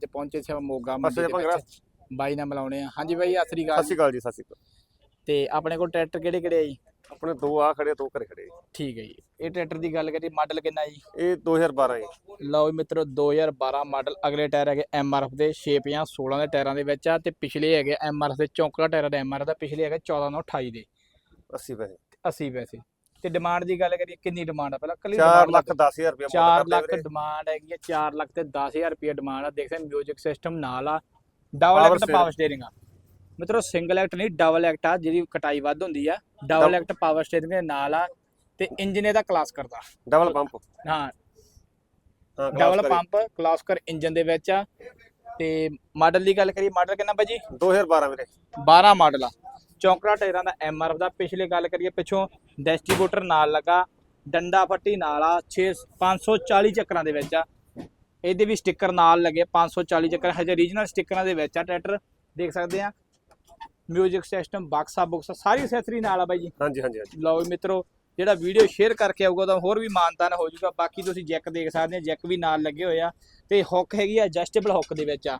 ਤੇ ਪਹੁੰਚੇ ਸੀ ਆਪਾਂ ਮੋਗਾ ਮੰਡੀ ਦੇ ਵਿੱਚ। ਬਾਈ ਨਾਲ ਮਿਲਾਉਣੇ ਆ। ਹਾਂਜੀ ਬਾਈ ਸਤਿ ਸ੍ਰੀ ਸਤਿ ਅਕਾਲ ਸ਼੍ਰੀ ਅਕਾਲ ਜੀ ਸਤਿ ਸ਼੍ਰੀ ਅਕਾਲ। ਤੇ ਆਪਣੇ ਕੋਲ ਟਰੈਕਟਰ ਕਿਹੜੇ ਕਿਹੜੇ ਆ ਜੀ? ਆਪਣੇ ਦੋ ਆ ਖੜੇ ਦੋ ਘਰੇ ਖੜੇ। ਠੀਕ ਹੈ ਜੀ। ਇਹ ਟਰੈਕਟਰ ਦੀ ਗੱਲ ਕਰੀਏ ਮਾਡਲ ਕਿੰਨਾ ਜੀ? ਇਹ 2012 ਜੀ। ਲਓ ਜੀ ਮਿੱਤਰੋ 2012 ਮਾਡਲ। ਅਗਲੇ ਟਾਇਰ ਹੈਗੇ ਐਮਆਰਐਫ ਦੇ 6 50 16 ਦੇ ਟਾਇਰਾਂ ਦੇ ਵਿੱਚ ਆ ਤੇ ਪਿਛਲੇ ਹੈਗੇ ਐਮਆਰਐਫ ਦੇ ਚੌਂਕੜਾ ਟਾਇਰਾਂ ਦੇ ਐਮਆਰਐਫ ਦਾ ਪਿਛਲੇ ਹੈਗੇ 14 ਨੂੰ 28 ਦੇ। 80 ਪੈਸੇ। 80 ਪੈਸੇ। ਤੇ ਡਿਮਾਂਡ ਦੀ ਗੱਲ ਕਰੀਏ ਕਿੰਨੀ ਡਿਮਾਂਡ ਆ? ਪਹਿਲਾਂ ਕੱਲੀ 4 ਲੱਖ 10000 ਰੁਪਏ 4 ਲੱਖ ਡਿਮਾਂਡ ਹੈਗੀ ਆ 4 ਲੱਖ ਤੇ 10000 ਰੁਪਏ ਡਿਮਾਂਡ ਆ। ਦੇਖ ਸਕਦੇ ਮਿਊਜ਼ਿਕ ਸਿਸਟਮ ਨਾਲ ਆ। Double act. ਪਾਵਰ ਸਟੀਅਰਿੰਗ ਆ। ਮਿੱਤਰੋ ਸਿੰਗਲ ਐਕਟ ਨਹੀਂ ਡਬਲ ਐਕਟ ਆ ਜਿਹਦੀ ਕਟਾਈ ਵੱਧ ਹੁੰਦੀ ਆ। ਡਬਲ ਐਕਟ ਪਾਵਰ ਸਟੀਅਰਿੰਗ ਦੇ ਨਾਲ ਆ ਤੇ ਇੰਜਨ ਇਹਦਾ ਕਲਾਸ ਕਰਦਾ। ਡਬਲ ਪੰਪ ਹਾਂ। ਹਾਂ ਡਬਲ ਪੰਪ ਕਲਾਸਕਰ ਇੰਜਨ ਦੇ ਵਿੱਚ ਆ। ਤੇ ਮਾਡਲ ਦੀ ਗੱਲ ਕਰੀਏ ਮਾਡਲ ਕਿੰਨਾ ਭਾਜੀ 2012 ਵੀਰੇ। 12 ਮਾਡਲ ਆ। ਚੌਂਕੜਾ ਟਾਇਰਾਂ ਦਾ ਐਮਆਰਐਫ ਦਾ। ਪਿਛਲੇ ਗੱਲ ਕਰੀਏ ਪਿੱਛੋਂ ਡਿਸਟ੍ਰੀਬਿਊਟਰ ਨਾਲ ਲੱਗਾ ਡੰਡਾ ਫੱਟੀ ਨਾਲ ਆ 6 540 ਚੱਕਰਾਂ ਦੇ ਵਿੱਚ ਆ। ਇਹਦੇ ਵੀ ਸਟicker ਨਾਲ ਲੱਗੇ 540 ਚੱਕਰ। ਹਜੇ ਰੀਜਨਲ ਸਟickਰਾਂ ਦੇ ਵਿੱਚ ਆ ਟਰੈਕਟਰ ਦੇਖ ਸਕਦੇ ਆ। ਮਿਊਜ਼ਿਕ ਸਿਸਟਮ ਬਾਕਸਾ ਬੁਕਸਾ ਸਾਰੀ ਅਸੈਸਰੀ ਨਾਲ ਆ ਬਾਈ ਜੀ। ਹਾਂਜੀ ਹਾਂਜੀ ਹਾਂਜੀ। ਲਓ ਮਿੱਤਰੋ ਜਿਹੜਾ ਵੀਡੀਓ ਸ਼ੇਅਰ ਕਰਕੇ ਆਊਗਾ ਤਾਂ ਹੋਰ ਵੀ ਮਾਨਤਾਨ ਹੋ ਜਾਊਗਾ। ਬਾਕੀ ਤੁਸੀਂ ਜੈਕ ਦੇਖ ਸਕਦੇ ਆ ਜੈਕ ਵੀ ਨਾਲ ਲੱਗੇ ਹੋਏ ਆ। ਤੇ ਹੁੱਕ ਹੈਗੀ ਆ ਐਡਜਸਟੇਬਲ ਹੁੱਕ ਦੇ ਵਿੱਚ ਆ।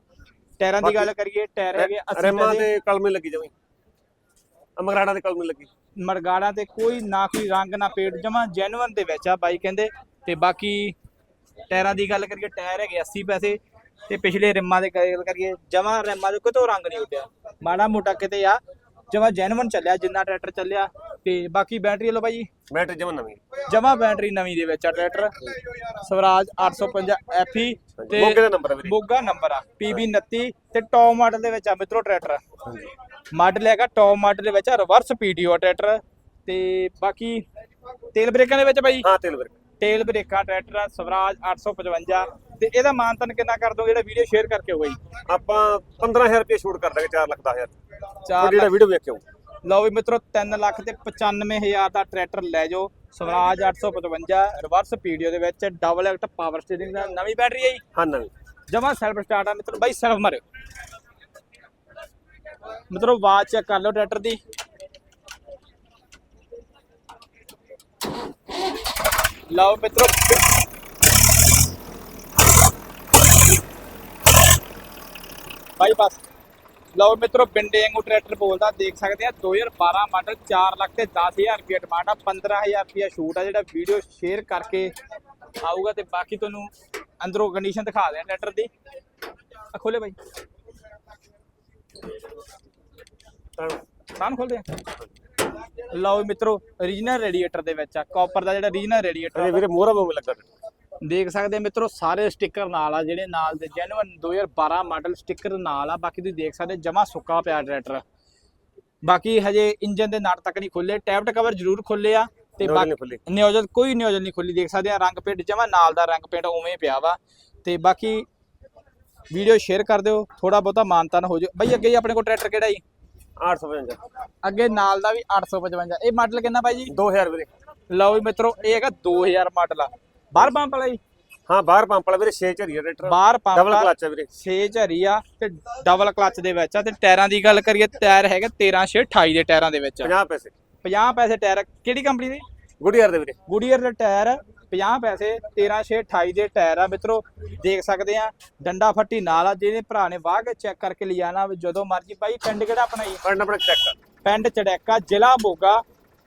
ਟਾਇਰਾਂ ਦੀ ਗੱਲ ਕਰੀਏ ਟਾਇਰ ਹੈਗੇ 80 ਰੈਮਾਂ ਪੈਸੇ ਦੇ ਕਲਮੇ ਲੱਗੀ ਜਮੀ ਅਮਗਰਾੜਾ ਦੇ ਕਲਮੇ ਲੱਗੀ। ਮਰਗਾੜਾ ਤੇ ਕੋਈ ਨਾ ਕੋਈ ਰੰਗ ਨਾ ਪੇਟ ਜਮਾ ਜੈਨੂਅਨ ਦੇ ਵਿੱਚ ਆ ਬਾਈ ਕਹਿੰਦੇ। ਤੇ ਬਾਕੀ ਟਾਇਰਾਂ ਦੀ ਗੱਲ ਕਰੀਏ ਟਾਇਰ ਹੈਗੇ 80 ਪੈਸੇ। ਤੇ ਪਿਛਲੇ ਰਿਮਾਂ ਦੇ ਗੱਲ ਕਰੀਏ ਜਮਾ ਰਿਮਾਂ ਦੇ ਕਿਤੋਂ ਰੰਗ ਨਹੀਂ ਉੱਡਿਆ। ਮਾੜਾ ਮੋਟਾ ਕਿਤੇ ਆ ਜਮਾ ਜੈਨੂਅਨ ਚੱਲਿਆ ਜਿੰਨਾ ਟਰੈਕਟਰ ਚੱਲਿਆ। ਤੇ ਬਾਕੀ ਬੈਟਰੀ ਲੋ ਬਾਈ? ਬੈਟਰੀ ਜਮਨ ਨਵੀਂ। ਜਮਾ ਬੈਟਰੀ ਨਵੀਂ ਦੇ ਵਿੱਚ ਆ ਟਰੈਕਟਰ। ਸਵਰਾਜ 850 FE ਤੇ ਮੋਗੇ ਦਾ ਨੰਬਰ ਹੈ ਵੀਰੇ। ਮੋਗਾ ਨੰਬਰ ਆ PB 29 ਤੇ ਟੌਪ ਮਾਡਲ ਦੇ ਵਿੱਚ ਆ ਮਿੱਤਰੋ ਟਰੈਕਟਰ। ਮਾਡਲ ਹੈਗਾ ਟੌਪ ਮਾਡਲ ਦੇ ਵਿੱਚ ਰਿਵਰਸ PTO ਟਰੈਕਟਰ ਤੇ ਬਾਕੀ ਤੇਲ ਬ੍ਰੇਕਾਂ ਦੇ ਵਿੱਚ ਬਾਈ? ਹਾਂ ਤੇਲ ਵੀਰੇ ਤੇਲ ਬ੍ਰੇਕਾਂ ਟਰੈਕਟਰ ਆ ਸਵਰਾਜ 855 ਤੇ ਇਹਦਾ ਮਾਨਤਨ ਕਿੰਨਾ ਕਰ ਦੋਗੇ? ਜਿਹੜਾ ਵੀਡੀਓ ਸ਼ੇਅਰ ਕਰਕੇ ਹੋਈ ਆਪਾਂ 15000 ਰੁਪਏ ਸ਼ੂਟ ਕਰ ਦਾਂਗੇ 4 ਲੱਖ 10000 ਚਾਰ ਜਿਹੜਾ ਵੀਡੀਓ ਵੇਖਿਓ। ਲਓ ਵੀ ਮਿੱਤਰੋ 3 ਲੱਖ ਤੇ 95000 ਦਾ ਟਰੈਕਟਰ ਲੈ ਜਾਓ। ਸਵਰਾਜ 855 ਰਿਵਰਸ PTO ਦੇ ਵਿੱਚ ਡਬਲ ਐਕਟ ਪਾਵਰ ਸਟੀਅਰਿੰਗ ਦਾ ਨਵੀਂ ਬੈਟਰੀ ਹੈ ਜੀ। ਹਾਂ ਨਵੀਂ। ਜਮਾ ਸੈਲਫ ਸਟਾਰਟ ਆ ਮਿੱਤਰੋ ਬਾਈ ਸੈਲਫ ਮਾਰਿਓ। ਮਿੱਤਰੋ, ਆਵਾਜ਼ ਚੈੱਕ ਕਰ ਲਓ ਟਰੈਕਟਰ ਦੀ। ਲਓ ਮਿੱਤਰੋ। ਬਾਈ ਬਸ। ਲਓ ਮਿੱਤਰੋ ਬਿੰਡੇ ਵਾਂਗੂ ਟਰੈਕਟਰ ਬੋਲਦਾ। ਦੇਖ ਸਕਦੇ ਆ 2012 ਮਾਡਲ 4 ਲੱਖ ਤੇ 10000 ਰੁਪਏ ਡਿਮਾਂਡ ਆ। 15000 ਰੁਪਏ ਛੂਟ ਆ, ਜਿਹੜਾ ਵੀਡੀਓ ਸ਼ੇਅਰ ਕਰਕੇ ਆਊਗਾ ਤੇ ਬਾਕੀ ਤੁਹਾਨੂੰ ਅੰਦਰੋਂ ਕੰਡੀਸ਼ਨ ਦਿਖਾ ਦਿਆਂ ਟਰੈਕਟਰ ਦੀ। ਆ ਖੋਲੇ ਬਾਈ। ਸਾਨ ਖੋਲਦੇ ਆ। ਲਓ ਮਿੱਤਰੋ origignal ਰੇਡੀਏਟਰ ਦੇ ਵਿੱਚ ਆ ਕਾਪਰ ਦਾ ਜਿਹੜਾ origignal ਰੇਡੀਏਟਰ ਇਹ ਵੀਰੇ ਮੋਹਰਾ ਵਾਂਗ ਲੱਗਾ ਦੇਖ ਸਕਦੇ ਆ ਮਿੱਤਰੋ ਸਾਰੇ ਸਟicker ਨਾਲ ਆ ਜਿਹੜੇ ਨਾਲ ਦੇ ਜੈਨੂਅਨ 2012 ਮਾਡਲ ਸਟicker ਨਾਲ ਆ। ਬਾਕੀ ਤੁਸੀਂ ਦੇਖ ਸਕਦੇ ਜਮਾ ਸੁੱਕਾ ਪਿਆ ਟਰੈਕਟਰ ਬਾਕੀ ਹਜੇ ਇੰਜਨ ਦੇ ਨਟ ਤੱਕ ਨਹੀਂ ਖੁੱਲੇ ਟੈਪਟ ਕਵਰ ਜ਼ਰੂਰ ਖੁੱਲੇ ਆ ਤੇ ਬਾਕੀ। ਨਿਓਜ਼ਲ ਕੋਈ ਨਿਓਜ਼ਲ ਨਹੀਂ ਖੁੱਲੀ। ਦੇਖ ਸਕਦੇ ਆ ਰੰਗ ਪੇਂਟ ਜਮਾ ਨਾਲ ਦਾ ਰੰਗ ਪੇਂਟ ਉਵੇਂ ਪਿਆ ਵਾ। ਤੇ ਬਾਕੀ ਵੀਡੀਓ ਸ਼ੇਅਰ ਕਰ ਦਿਓ। ਥੋੜਾ ਬਹੁਤਾ ਮਾਨਤਾਨ ਹੋ ਜਾਓ। ਬਈ ਅੱਗੇ ਆਪਣੇ ਕੋਲ ਟਰੈਕਟਰ ਕਿਹੜਾ ਜੀ? 855 ਅੱਗੇ ਨਾਲ ਦਾ ਵੀ 855 ਇਹ ਮਾਡਲ ਕਿੰਨਾ ਬਾਈ ਜੀ? 2000 ਵੀਰੇ। ਲਓ ਵੀ ਮਿੱਤਰੋ ਇਹ ਹੈਗਾ 2000 ਮਾਡਲ ਆ। ਬਾਹਰ ਪੰਪ ਵਾਲਾ ਜੀ? ਹਾਂ ਬਾਹਰ ਪੰਪ ਵਾਲਾ ਵੀਰੇ 6 ਝਰੀਆ ਟਰੈਕਟਰ ਬਾਹਰ ਪੰਪ ਡਬਲ ਆ ਕਲਚ ਹੈ ਵੀਰੇ। 6 ਝਰੀ ਆ ਤੇ ਡਬਲ ਕਲਚ ਦੇ ਵਿੱਚ ਆ। ਤੇ ਟਾਇਰਾਂ ਦੀ ਗੱਲ ਕਰੀਏ ਟਾਇਰ ਹੈਗਾ 13 6 28 ਦੇ ਟਾਇਰਾਂ ਦੇ ਵਿੱਚ 50 ਪੈਸੇ। 50 ਪੈਸੇ ਟਾਇਰ ਕਿਹੜੀ ਕੰਪਨੀ ਦੇ? ਗੁੜੀਆਰ ਦੇ ਵੀਰੇ। ਗੁਡੀਅਰ ਦੇ ਟਾਇਰ 50 ਪੈਸੇ 13 6 28 ਦੇ ਟਾਇਰ ਆ ਮਿੱਤਰੋ ਦੇਖ ਸਕਦੇ ਆ ਡੰਡਾ ਫੱਟੀ ਨਾਲ ਆ ਜਿਹਦੇ ਭਰਾ ਨੇ ਵਾਹ ਕੇ ਚੈੱਕ ਕਰਕੇ ਲਿਆਣਾ ਜਦੋਂ ਮਰਜ਼ੀ ਬਾਈ ਪਿੰਡ ਕਿਹੜਾ ਆਪਣਾ ਜੀ? ਪੜਨਾ ਆਪਣਾ ਚੈੱਕ ਪਿੰਡ ਚੜੈਕਾ ਜ਼ਿਲ੍ਹਾ ਮੋਗਾ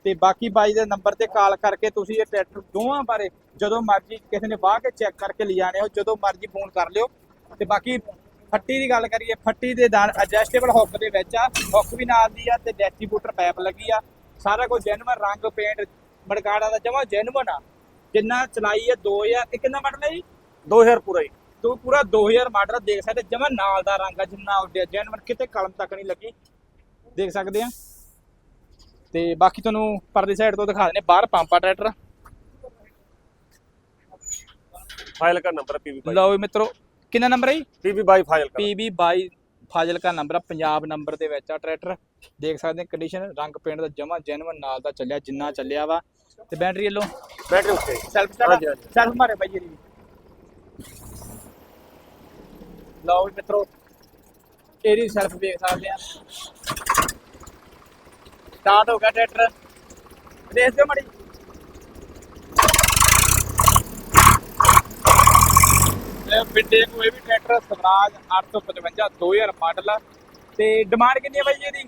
ਤੇ ਬਾਕੀ ਬਾਈ ਦੇ ਨੰਬਰ ਤੇ ਕਾਲ ਕਰਕੇ ਤੁਸੀਂ ਇਹ ਟਰੈਕਟਰ ਦੋਵਾਂ ਬਾਰੇ ਜਦੋਂ ਮਰਜ਼ੀ ਕਿਸੇ ਨੇ ਵਾਹ ਕੇ ਚੈੱਕ ਕਰਕੇ ਲਿਜਾਣੇ ਹੋ ਜਦੋਂ ਮਰਜ਼ੀ ਫੋਨ ਕਰ ਲਿਓ। ਤੇ ਬਾਕੀ ਫੱਟੀ ਦੀ ਗੱਲ ਕਰੀਏ ਫੱਟੀ ਦੇ ਦਾਨ ਐਡਜਸਟੇਬਲ ਹੁੱਕ ਦੇ ਵਿੱਚ ਆ ਹੁੱਕ ਵੀ ਨਾਲ ਦੀ ਆ ਤੇ ਡਿਸਟ੍ਰੀਬਿਊਟਰ ਪਾਈਪ ਲੱਗੀ ਆ। ਸਾਰਾ ਕੁਝ ਜੈਨੂਅਨ ਰੰਗ ਪੇਂਟ ਮੜਕਾੜਾ ਦਾ ਜਮਾ ਜੈਨੂਅਨ ਆ। ਜਿੰਨਾ ਚਲਾਈ ਹੈ 2000 ਇਹ ਕਿੰਨਾ ਮਾਡਲ ਹੈ ਜੀ? 2000 ਪੂਰਾ ਹੀ ਤੋ ਪੂਰਾ 2000 ਮਾਡਲ ਦੇਖ ਸਕਦੇ ਜਮਾ ਨਾਲ ਦਾ ਰੰਗ ਆ ਜਿੰਨਾ ਉੱਡਿਆ ਜੈਨੂਅਨ ਕਿਤੇ ਕਲਮ ਤੱਕ ਨਹੀਂ ਲੱਗੀ। ਦੇਖ ਸਕਦੇ ਆ। ਤੇ ਬਾਕੀ ਤੁਹਾਨੂੰ ਪਰਲੀ ਸਾਈਡ ਤੋਂ ਦਿਖਾ ਦਿੰਦੇ ਬਾਹਰ ਪੰਪਾ ਟਰੈਕਟਰ ਫਾਈਲ ਦਾ ਨੰਬਰ ਪੀਵੀ ਬਾਈ। ਲਓ ਵੀ ਮਿੱਤਰੋ ਕਿੰਨਾ ਨੰਬਰ ਹੈ ਜੀ? ਪੀਵੀ ਬਾਈ ਫਾਈਲ ਦਾ। 22 ਫਾਜ਼ਿਲਕਾ ਨੰਬਰ ਆ ਪੰਜਾਬ ਨੰਬਰ ਦੇ ਵਿੱਚ ਆ ਟਰੈਕਟਰ। ਦੇਖ ਸਕਦੇ ਕੰਡੀਸ਼ਨ ਰੰਗ ਪੇਂਟ ਦਾ ਜਮਾ ਜੈਨੂਅਨ ਨਾਲ ਦਾ ਚੱਲਿਆ ਜਿੰਨਾ ਚੱਲਿਆ ਵਾ। ਤੇ ਬੈਟਰੀ ਵੱਲੋਂ ਬੈਟਰੀ ਉੱਤੇ ਸੈਲਫ। ਸੈਲਫ ਮਾਰੇ ਬਾਈ ਜੀ। ਲਓ ਮਿੱਤਰੋ ਇਹਦੀ ਸੈਲਫ ਦੇਖ ਸਕਦੇ ਆ। ਸਟਾਰਟ ਹੋ ਗਿਆ ਟਰੈਕਟਰ। ਦੇਖ ਦਿਓ ਮੜੀ। ਵੀ ਟਰੈਕਟਰ ਸਵਰਾਜ 855 2000 ਮਾਡਲ ਆ। ਤੇ ਡਿਮਾਂਡ ਕਿੰਨੀ ਹੈ ਬਾਈ ਜੀ ਇਹਦੀ?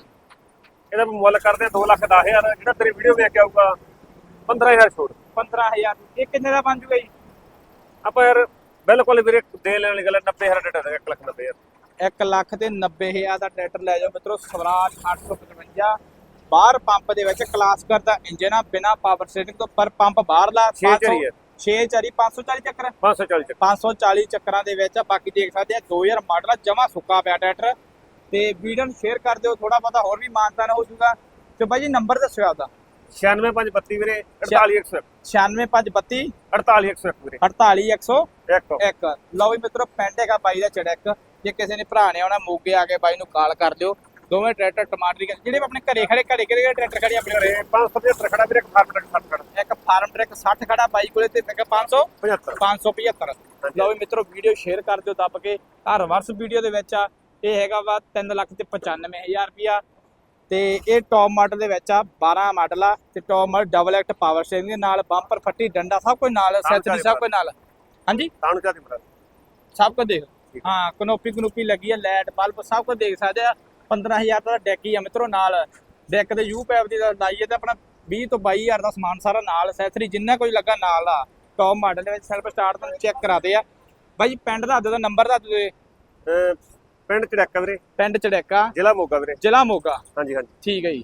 ਇਹਦਾ ਮੁੱਲ ਕਰਦੇ 2 ਲੱਖ 10000 ਜਿਹੜਾ ਤੇਰੀ ਵੀਡੀਓ ਵੇਖ ਕੇ ਆਊਗਾ 15000 ਛੋੜ। 15000 ਇਹ ਕਿੰਨੇ ਦਾ ਬਣ ਜੂਗਾ ਜੀ? ਆਪਾਂ ਯਾਰ ਬਿਲਕੁਲ ਵੀਰੇ ਦੇ ਲੈਣ ਵਾਲੀ ਗੱਲ 90000 ਡੇਟਾ ਦਾ 1 ਲੱਖ 90000 1 ਲੱਖ ਤੇ 90000 ਦਾ ਟਰੈਕਟਰ ਲੈ ਜਾਓ ਮਿੱਤਰੋ ਸਵਰਾਜ 855 ਬਾਹਰ ਪੰਪ ਦੇ ਵਿੱਚ ਕਲਾਸ ਕਰਦਾ ਇੰਜਨ ਆ ਬਿਨਾ ਪਾਵਰ ਸਟੇਰਿੰਗ ਤੋਂ ਪਰ ਪੰਪ ਬਾਹਰਲਾ ਛੇ ਝਰੀ ਹੈ। 6 ਚਰੀ 540 ਚੱਕਰ। 540 ਚੱਕ 540 ਚੱਕਰਾਂ। ਦੇ ਵਿੱਚ ਆ ਬਾਕੀ ਦੇਖ ਸਕਦੇ ਆ 2000 ਮਾਡਲ ਆ ਜਮਾ ਸੁੱਕਾ ਪਿਆ ਟਰੈਕਟਰ। ਤੇ ਵੀਡੀਓ ਨੂੰ ਸ਼ੇਅਰ ਕਰ ਦਿਓ ਥੋੜਾ ਬਹੁਤਾ ਹੋਰ ਵੀ ਮਾਨਤਾਨ ਹੋ ਜਾਊਗਾ। ਤੇ ਬਾਈ ਜੀ ਨੰਬਰ ਦੱਸਿਓ ਆਪਦਾ। 96532 ਵੀਰੇ 48101 96532 48101 ਵੀਰੇ। 48101 ਇੱਕ ਲਓ ਵੀ ਮਿੱਤਰੋ ਪੈਂਡ ਹੈਗਾ ਬਾਈ ਦਾ ਚੜਕ ਜੇ ਕਿਸੇ ਨੇ ਭਰਾ ਨੇ ਆਉਣਾ ਮੋਗੇ ਆ ਕੇ ਬਾਈ ਨੂੰ ਕਾਲ ਕਰ ਦਿਓ ਦੋਵੇਂ ਟਰੈਕਟਰ ਟਮਾਟਰੀ ਜਿਹੜੇ ਆਪਣੇ ਘਰੇ ਖੜੇ ਘਰੇ ਕਿਹੜੇ ਟਰੈਕਟਰ ਖੜੇ ਆਪਣੇ ਘਰੇ? 575 ਖੜਾ ਵੀਰੇ ਇੱਕ ਫਾਰਮ ਟਰੱਕ 60 ਖੜਾ। ਇੱਕ ਫਾਰਮ ਟਰੈਕ 60 ਖੜਾ ਬਾਈ ਕੋਲੇ ਤੇ ਇੱਕ 500 75 575 ਲਓ ਵੀ ਮਿੱਤਰੋ ਵੀਡੀਓ ਸ਼ੇਅਰ ਕਰ ਦਿਓ ਦੱਬ ਕੇ। ਆ ਰਿਵਰਸ ਵੀਡੀਓ ਦੇ ਵਿੱਚ ਆ। ਇਹ ਹੈਗਾ ਵਾ 3 ਲੱਖ ਤੇ 95000 ਰੁਪਿਆ ਤੇ ਇਹ ਟੌਪ ਮਾਡਲ ਦੇ ਵਿੱਚ ਆ 12 ਮਾਡਲ ਆ। ਤੇ top model double act power steering ਦੇ ਨਾਲ ਬੰਪਰ ਫੱਟੀ ਡੰਡਾ ਸਭ ਕੁਝ ਨਾਲ ਸੈਚਰੀ ਸਭ ਕੁਝ ਨਾਲ। ਹਾਂਜੀ? ਚਾਹਦੀ ਬਰਾ ਸਭ ਕੁਝ ਦੇਖ। ਹਾਂ ਕਨੋਪੀ ਕਨੋਪੀ ਲੱਗੀ ਆ ਲਾਈਟ ਬਲਬ ਸਭ ਕੁਝ ਦੇਖ ਸਕਦੇ ਆ। 15000 ਦਾ ਡੈਕ ਹੀ ਆ ਮਿੱਤਰੋ ਨਾਲ। ਡੈਕ ਦੇ ਯੂ ਪੈਪ ਦੀ ਲਾਈਏ ਤੇ ਆਪਣਾ 20 ਤੋਂ 22000 ਦਾ ਸਮਾਨ ਸਾਰਾ ਨਾਲ। ਸੈਸਰੀ ਜਿੰਨਾ ਕੋਈ ਲੱਗਾ ਨਾਲ ਆ। ਟੌਪ ਮਾਡਲ ਦੇ ਵਿੱਚ ਸੈਲਫ ਸਟਾਰਟ ਤੁਹਾਨੂੰ ਚੈੱਕ ਕਰਾਦੇ ਆ। ਬਾਈ ਪਿੰਡ ਦਾ ਦਾ ਨੰਬਰ ਦਾ ਦੇ ਪਿੰਡ ਚੜੱਕਾ ਵੀਰੇ। ਪਿੰਡ ਚੜੈਕਾ। ਜ਼ਿਲ੍ਹਾ ਮੋਗਾ ਵੀਰੇ। ਜ਼ਿਲ੍ਹਾ ਮੋਗਾ। ਹਾਂਜੀ ਹਾਂਜੀ। ਠੀਕ ਹੈ ਜੀ।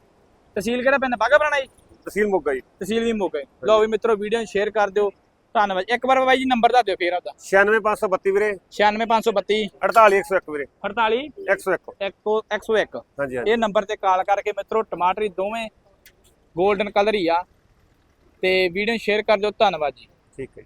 ਤਹਿਸੀਲ ਕਿਹੜਾ ਪਿੰਡ? ਬਾਗਾ ਪੁਰਾਣਾ ਜੀ? ਤਹਿਸੀਲ ਮੋਗਾ ਜੀ। ਤਹਿਸੀਲ ਵੀ ਮੋਗਾ। ਲਓ ਵੀ ਮਿੱਤਰੋ ਵੀਡੀਓ ਸ਼ੇਅਰ ਕਰ ਦਿਓ। ਧੰਨਵਾਦ। ਇੱਕ ਵਾਰ ਬਾਈ ਜੀ ਨੰਬਰ ਦੱਸ ਦਿਓ ਫੇਰ ਆਪਦਾ। 96532 ਵੀਰੇ। 96532 48101 ਵੀਰੇ। 48 101 101 ਹਾਂਜੀ ਹਾਂਜੀ। ਇਹ ਨੰਬਰ ਤੇ ਕਾਲ ਕਰਕੇ ਮਿੱਤਰੋ ਟਮਾਟਰੀ ਦੋਵੇਂ 골ਡਨ ਕਲਰ ਹੀ ਆ। ਤੇ ਵੀਡੀਓ ਸ਼ੇਅਰ ਕਰ ਦਿਓ। ਧੰਨਵਾਦ ਜੀ। ਠੀਕ ਹੈ।